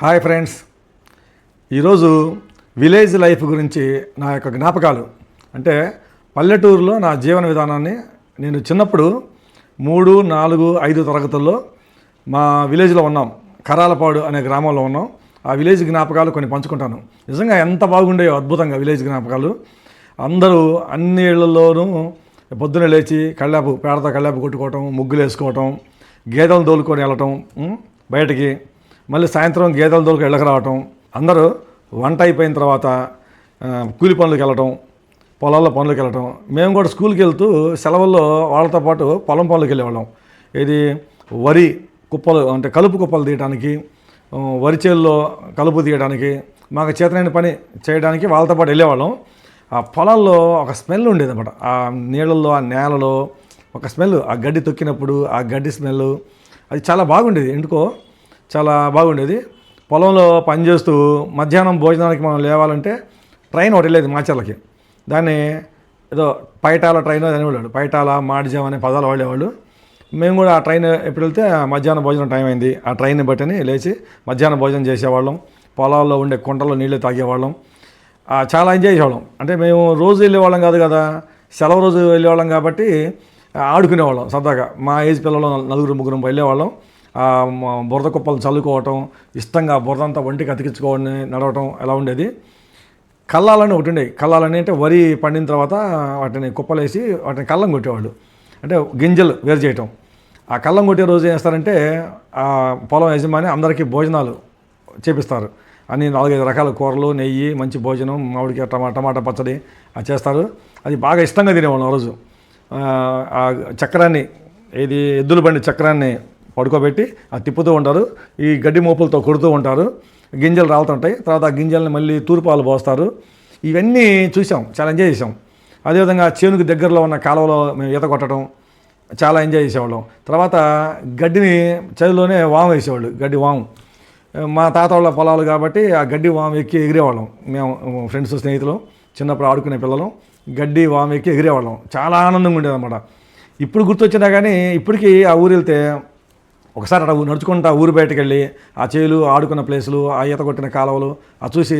Hi friends. ఈరోజు village life గురించి నా యొక్క జ్ఞాపకాలు. అంటే పల్లెటూరులో నా జీవన విధానాన్ని నేను చిన్నప్పుడు మూడు నాలుగు ఐదు తరగతుల్లో మా విలేజ్లో ఉన్నాం. కరాలపాడు అనే గ్రామంలో ఉన్నాం. ఆ విలేజ్ జ్ఞాపకాలు కొన్ని పంచుకుంటాను. నిజంగా ఎంత బాగుండేవో అద్భుతంగా విలేజ్ జ్ఞాపకాలు. అందరూ అన్ని ఇళ్ళలోనూ పొద్దున లేచి కళ్ళాపు పేడతో కళ్ళాపు కొట్టుకోవటం ముగ్గులు వేసుకోవటం గేదెలు దోలుకొని వెళ్ళటం బయటికి మళ్ళీ సాయంత్రం గేదెల దోలుకు ఇళ్ళకి రావటం అందరూ వంట అయిపోయిన తర్వాత కూలి పనులకు వెళ్ళటం పొలాల్లో పనులకు వెళ్ళటం. మేము కూడా స్కూల్కి వెళ్తూ సెలవుల్లో వాళ్ళతో పాటు పొలం పనులకు వెళ్ళేవాళ్ళం. ఇది వరి కుప్పలు అంటే కలుపు కుప్పలు తీయడానికి వరి చేల్లో కలుపు తీయడానికి మాకు చేతనైన పని చేయడానికి వాళ్ళతో పాటు వెళ్ళేవాళ్ళం. ఆ పొలాల్లో ఒక స్మెల్ ఉండేది అనమాట ఆ నీళ్ళల్లో ఆ నేలలో ఒక స్మెల్ ఆ గడ్డి తొక్కినప్పుడు ఆ గడ్డి స్మెల్ అది చాలా బాగుండేది. ఎందుకో చాలా బాగుండేది. పొలంలో పనిచేస్తూ మధ్యాహ్నం భోజనానికి మనం లేవాలంటే ట్రైన్ ఒకటి వెళ్ళేది మాచర్లకి. దాన్ని ఏదో పైటాల ట్రైన్ అని వెళ్ళాడు పైటాల మాడిజం అనే పదాలు వాడేవాళ్ళు. మేము కూడా ఆ ట్రైన్ ఎప్పుడు వెళ్తే ఆ మధ్యాహ్నం భోజనం టైం అయింది. ఆ ట్రైన్ బట్టని లేచి మధ్యాహ్నం భోజనం చేసేవాళ్ళం. పొలాల్లో ఉండే కుంటలో నీళ్ళు తాగేవాళ్ళం. చాలా ఎంజాయ్ చేసేవాళ్ళం. అంటే మేము రోజు వెళ్ళేవాళ్ళం కాదు కదా. సెలవు రోజు వెళ్ళేవాళ్ళం కాబట్టి ఆడుకునేవాళ్ళం సరదాగా. మా ఏజ్ పిల్లలు నలుగురు ముగ్గురు వెళ్ళేవాళ్ళం. బురద కుప్పలు చల్లుకోవటం ఇష్టంగా బురద అంతా ఒంటికి అతికించుకోవడం నడవటం ఎలా ఉండేది? కల్లాలని ఒకటి ఉండేవి. కల్లాలని అంటే వరి పండిన తర్వాత వాటిని కుప్పలేసి వాటిని కళ్ళం కొట్టేవాళ్ళు. అంటే గింజలు వేరు చేయటం. ఆ కళ్ళం కొట్టే రోజు ఏం చేస్తారంటే ఆ పొలం యజమాని అందరికీ భోజనాలు చేపిస్తారు. అన్ని నాలుగైదు రకాల కూరలు నెయ్యి మంచి భోజనం మామిడికాయ టమా టమాటా పచ్చడి అది చేస్తారు. అది బాగా ఇష్టంగా తినేవాళ్ళం ఆ రోజు. ఆ, ఆ చక్రాన్ని ఇది ఎద్దుల బండి చక్రాన్ని పడుకోబెట్టి అది తిప్పుతూ ఉంటారు. ఈ గడ్డి మోపులతో కొడుతూ ఉంటారు. గింజలు రాలుతుంటాయి. తర్వాత ఆ గింజల్ని మళ్ళీ తూర్పాలు పోస్తారు. ఇవన్నీ చూసాం. చాలా ఎంజాయ్ చేసాం. అదేవిధంగా చేనుకు దగ్గరలో ఉన్న కాలువలో మేము ఈత కొట్టడం చాలా ఎంజాయ్ చేసేవాళ్ళం. తర్వాత గడ్డిని చదువులోనే వాము వేసేవాళ్ళు. గడ్డి వాము. మా తాత వాళ్ళ పొలాలు కాబట్టి ఆ గడ్డి వాము ఎక్కి ఎగిరేవాళ్ళం. మేము ఫ్రెండ్స్ స్నేహితులు చిన్నప్పుడు ఆడుకునే పిల్లలు గడ్డి వాము ఎక్కి ఎగిరేవాళ్ళం. చాలా ఆనందంగా ఉండేదన్నమాట. ఇప్పుడు గుర్తొచ్చినా కానీ ఇప్పటికీ ఆ ఊరు వెళ్తే ఒకసారి అక్కడ నడుచుకుంటా ఊరు బయటకు వెళ్ళి ఆ చేలు ఆడుకున్న ప్లేసులు ఆ ఈత కొట్టిన కాలువలు అది చూసి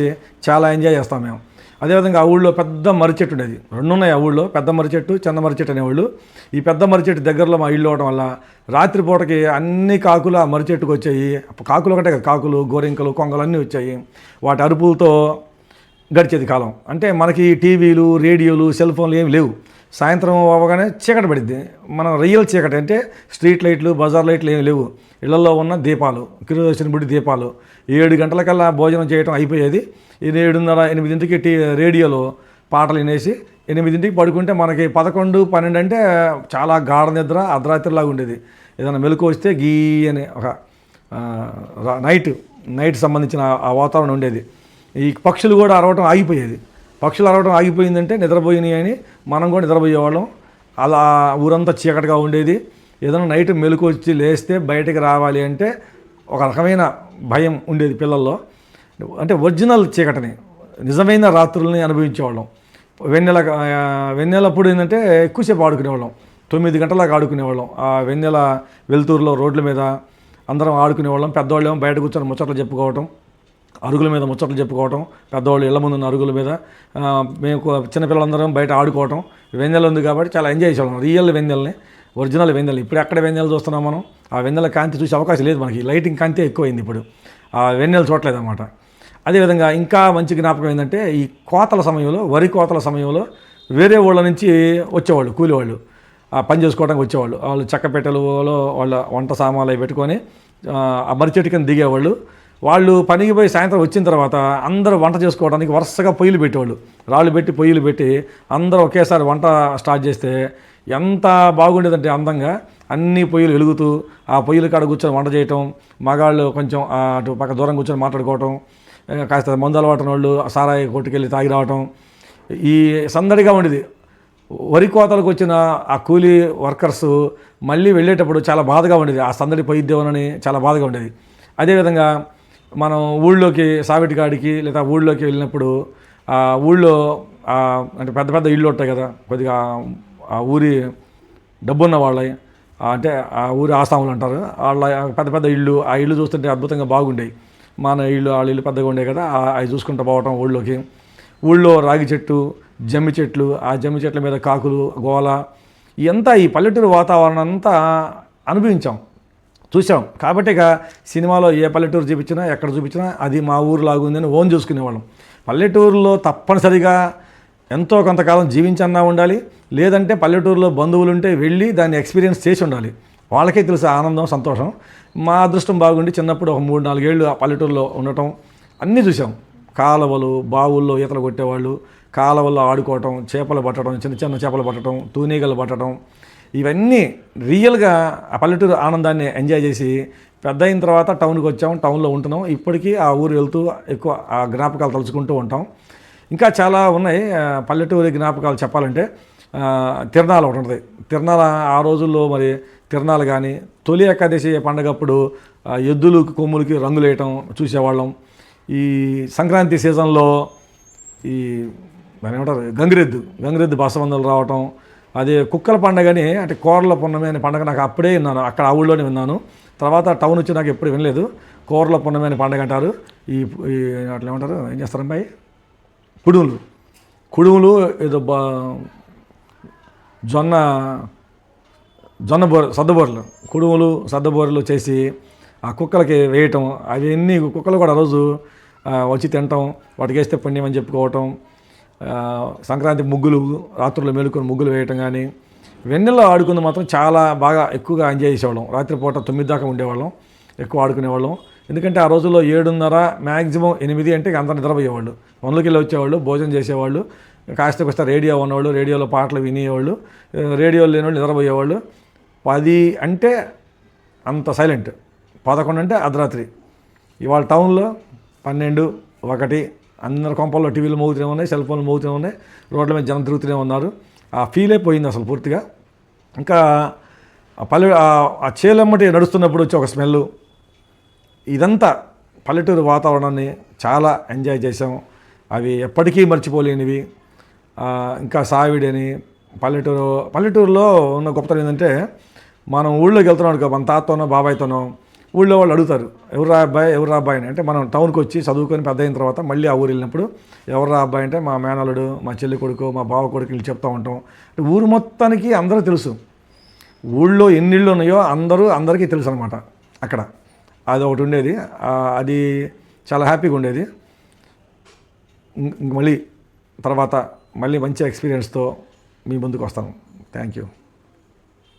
చాలా ఎంజాయ్ చేస్తాం మేము. అదేవిధంగా ఆ ఊళ్ళో పెద్ద మర్రి చెట్టు ఉండేది. రెండు ఉన్నాయి ఆ ఊళ్ళో పెద్ద మర్రి చెట్టు చిన్న మర్రి చెట్టు అనేవాళ్ళు ఈ పెద్ద మర్రి చెట్టు దగ్గరలో మా ఇల్లు అవడం వల్ల రాత్రిపూటకి అన్ని కాకులు ఆ మర్రి చెట్టుకు వచ్చాయి. కాకులు ఒకటే కాకులు గోరింకలు కొంగలు అన్నీ వచ్చాయి. వాటి అరుపులతో గడిచేది కాలం. అంటే మనకి టీవీలు రేడియోలు సెల్ ఫోన్లు ఏమి లేవు. సాయంత్రం అవ్వగానే చీకటి పడిద్ది. మనం రియల్ చీకటి అంటే స్ట్రీట్ లైట్లు బజార్ లైట్లు ఏమి లేవు. ఇళ్ళలో ఉన్న దీపాలు కిరోసిన బుడి దీపాలు. ఏడు గంటలకల్లా భోజనం చేయడం అయిపోయేది. ఏడున్నర ఎనిమిదింటికి టీ రేడియోలో పాటలు వినేసి ఎనిమిదింటికి పడుకుంటే మనకి పదకొండు పన్నెండు అంటే చాలా గాఢ నిద్ర అర్ధరాత్రిలాగా ఉండేది. ఏదైనా మెలకు వస్తే గీ అని ఒక నైట్ నైట్ సంబంధించిన ఆ వాతావరణం ఉండేది. ఈ పక్షులు కూడా అరవటం ఆగిపోయేది. పక్షులు అరవడం ఆగిపోయిందంటే నిద్రపోయినాయి అని మనం కూడా నిద్రపోయేవాళ్ళం. అలా ఊరంతా చీకటిగా ఉండేది. ఏదైనా నైట్ మెలకు వచ్చి లేస్తే బయటకు రావాలి అంటే ఒక రకమైన భయం ఉండేది పిల్లల్లో. అంటే ఒరిజినల్ చీకటిని నిజమైన రాత్రుల్ని అనుభవించేవాళ్ళం. వెన్నెల వెన్నెలప్పుడు ఏంటంటే ఎక్కువసేపు ఆడుకునేవాళ్ళం. తొమ్మిది గంటలకు ఆడుకునేవాళ్ళం. ఆ వెన్నెల వెలుతురులో రోడ్ల మీద అందరం ఆడుకునేవాళ్ళం. పెద్దవాళ్ళేమో బయట కూర్చొని ముచ్చట్లు చెప్పుకోవటం. అరుగుల మీద ముచ్చట్లు చెప్పుకోవటం పెద్దవాళ్ళు ఇళ్ళ ముందున్న అరుగుల మీద మేము చిన్నపిల్లలందరం బయట ఆడుకోవటం. వెన్నెల ఉంది కాబట్టి చాలా ఎంజాయ్ చేసేవాళ్ళం. రియల్ వెన్నెల్ని ఒరిజినల్ వెన్నెల ఇప్పుడు ఎక్కడ వెన్నెల చూస్తున్నాం మనం? ఆ వెన్నెల కాంతి చూసే అవకాశం లేదు మనకి. లైటింగ్ కాంతి ఎక్కువైంది ఇప్పుడు. ఆ వెన్నెలు చూడలేదు అనమాట అదేవిధంగా ఇంకా మంచి జ్ఞాపకం ఏంటంటే ఈ కోతల సమయంలో వరి కోతల సమయంలో వేరే ఊళ్ళ నుంచి వచ్చేవాళ్ళు కూలివాళ్ళు. ఆ పని చేసుకోవడానికి వచ్చేవాళ్ళు. వాళ్ళు చెక్క చెక్కపెట్టెలలో వాళ్ళ వంట సామాన్లు అవి పెట్టుకొని ఆ, ఆ మర్రి చెట్టు కింద దిగేవాళ్ళు. వాళ్ళు పనికి పోయి సాయంత్రం వచ్చిన తర్వాత అందరూ వంట చేసుకోవడానికి వరుసగా పొయ్యిలు పెట్టేవాళ్ళు. రాళ్ళు పెట్టి పొయ్యిలు పెట్టి అందరూ ఒకేసారి వంట స్టార్ట్ చేస్తే ఎంత బాగుండేదంటే అందంగా అన్ని పొయ్యిలు వెలుగుతూ ఆ పొయ్యిల కాడ కూర్చొని వంట చేయటం మగాళ్ళు కొంచెం అటు పక్క దూరం కూర్చొని మాట్లాడుకోవటం కాస్త మందు అలవాటు వాళ్ళు సారాయి కొట్టుకెళ్ళి తాగి రావటం ఈ సందడిగా ఉండేది. వరి కోతలకు వచ్చిన ఆ కూలీ వర్కర్స్ మళ్ళీ వెళ్ళేటప్పుడు చాలా బాధగా ఉండేది. ఆ సందడి పోయిద్దేమోనని చాలా బాధగా ఉండేది. అదేవిధంగా మనం ఊళ్ళోకి సావిటి కాడికి లేదా ఊళ్ళోకి వెళ్ళినప్పుడు ఊళ్ళో అంటే పెద్ద పెద్ద ఇళ్ళు ఉంటాయి కదా కొద్దిగా ఆ ఊరి డబ్బున్న వాళ్ళవి అంటే ఆ ఊరి ఆసాములు అంటారు. వాళ్ళ పెద్ద పెద్ద ఇళ్ళు ఆ ఇళ్ళు చూస్తుంటే అద్భుతంగా బాగుండేవి మన ఇల్లు వాళ్ళ ఇల్లు పెద్దగా ఉండే కదా అవి చూసుకుంటూ పోవటం ఊళ్ళోకి. ఊళ్ళో రాగి చెట్టు జమ్మి చెట్లు ఆ జమ్మి చెట్ల మీద కాకులు గోల ఇదంతా ఈ పల్లెటూరు వాతావరణం అంతా అనుభవించాం. చూసాం కాబట్టి ఇక సినిమాలో ఏ పల్లెటూరు చూపించినా ఎక్కడ చూపించినా అది మా ఊరు లాగుందని ఓన్ చూసుకునేవాళ్ళం. పల్లెటూరులో తప్పనిసరిగా ఎంతో కొంతకాలం జీవించన్నా ఉండాలి. లేదంటే పల్లెటూరులో బంధువులు ఉంటే వెళ్ళి దాన్ని ఎక్స్పీరియన్స్ చేసి ఉండాలి. వాళ్ళకే తెలుసు ఆనందం సంతోషం. మా అదృష్టం బాగుండి చిన్నప్పుడు ఒక మూడు నాలుగేళ్ళు ఆ పల్లెటూరులో ఉండటం అన్నీ చూసాం కాలువలు బావుల్లో ఈతలు కొట్టేవాళ్ళు కాలువల్లో ఆడుకోవటం చేపలు పట్టడం చిన్న చిన్న చేపలు పట్టడం తూనీగలు పట్టడం ఇవన్నీ రియల్గా ఆ పల్లెటూరు ఆనందాన్ని ఎంజాయ్ చేసి పెద్ద అయిన తర్వాత టౌన్కి వచ్చాం టౌన్లో ఉంటున్నాం. ఇప్పటికీ ఆ ఊరు వెళ్తూ ఎక్కువ ఆ జ్ఞాపకాలు తలుచుకుంటూ ఉంటాం. ఇంకా చాలా ఉన్నాయి. పల్లెటూరి జ్ఞాపకాలు చెప్పాలంటే తిరణాలు ఒకటి ఉంటుంది. తిరణాల ఆ రోజుల్లో మరి తిరణాలు కానీ తొలి ఏకాదశి పండగప్పుడు ఎద్దులకి కొమ్ములకి రంగులు వేయటం చూసేవాళ్ళం. ఈ సంక్రాంతి సీజన్లో ఈ దాని ఏమంటారు? గంగిరెద్దు గంగిరెద్దు బసవందలు రావటం అది కుక్కల పండగని అంటే కోరల పున్నమి అనే పండగ నాకు అప్పుడే విన్నాను. అక్కడ ఆ ఊళ్ళోనే విన్నాను. తర్వాత టౌన్ వచ్చి నాకు ఎప్పుడు వినలేదు. కోరల పున్నమి అనే పండగ అంటారు. ఈ అట్లా ఏమంటారు? ఏం చేస్తారు అమ్మాయి? కుడుములు. కుడుములు ఏదో బా జొన్న జొన్న బోర సద్దబోరలు కుడుములు సద్దబోరలు చేసి ఆ కుక్కలకి వేయటం అవన్నీ కుక్కలు కూడా రోజు వచ్చి తినటం వాటికి వేస్తే పుణ్యం అని చెప్పుకోవటం సంక్రాంతి ముగ్గులు రాత్రుల్లో మేలుకొని ముగ్గులు వేయటం కానీ వెన్నెల్లో ఆడుకుంది మాత్రం చాలా బాగా ఎక్కువగా ఎంజాయ్ చేసేవాళ్ళం. రాత్రిపూట తొమ్మిది దాకా ఉండేవాళ్ళం ఎక్కువ ఆడుకునేవాళ్ళం. ఎందుకంటే ఆ రోజుల్లో ఏడున్నర మ్యాక్సిమం ఎనిమిది అంటే అంత నిద్రపోయేవాళ్ళు. పనులకి వెళ్ళి వచ్చేవాళ్ళు భోజనం చేసేవాళ్ళు కాస్త కొస్త రేడియో ఉన్నవాళ్ళు రేడియోలో పాటలు వినేవాళ్ళు ఆ, రేడియోలు లేనివాళ్ళు నిద్రపోయేవాళ్ళు. పది అంటే అంత సైలెంట్ పదకొండు అంటే అర్ధరాత్రి. ఇవాళ టౌన్లో పన్నెండు ఒకటి అందరి కొంపల్లో టీవీలు మోగుతూనే ఉన్నాయి సెల్ ఫోన్లు మోగుతూనే ఉన్నాయి రోడ్ల మీద జనం తిరుగుతూనే ఉన్నారు. ఆ ఫీలే పోయింది అసలు పూర్తిగా. ఇంకా పల్లె ఆ- చేలమ్మటి నడుస్తున్నప్పుడు వచ్చే ఒక స్మెల్. ఇదంతా పల్లెటూరు వాతావరణాన్ని చాలా ఎంజాయ్ చేసాం అవి ఎప్పటికీ మర్చిపోలేనివి. ఇంకా సావిడని పల్లెటూరు పల్లెటూరులో ఉన్న గొప్పతనం ఏంటంటే మనం ఊళ్ళోకి వెళ్తున్నాం మన తాతతోనో బాబాయ్తోనో ఊళ్ళో వాళ్ళు అడుగుతారు ఎవరు అబ్బాయి ఎవరు అబ్బాయి అని. అంటే మనం టౌన్కి వచ్చి చదువుకొని పెద్ద అయిన తర్వాత మళ్ళీ ఆ ఊరు వెళ్ళినప్పుడు ఎవరు అబ్బాయి అంటే మా మేనల్లుడు మా చెల్లి కొడుకు మా బావ కొడుకు వీళ్ళు చెప్తూ ఉంటాం. ఊరు మొత్తానికి అందరూ తెలుసు. ఊళ్ళో ఎన్ని ఇళ్ళు ఉన్నాయో అందరూ అందరికీ తెలుసు అనమాట అక్కడ. అది ఒకటి ఉండేది. అది చాలా హ్యాపీగా ఉండేది. మళ్ళీ తర్వాత మళ్ళీ మంచి ఎక్స్పీరియన్స్తో మీ ముందుకు వస్తాను. Thank you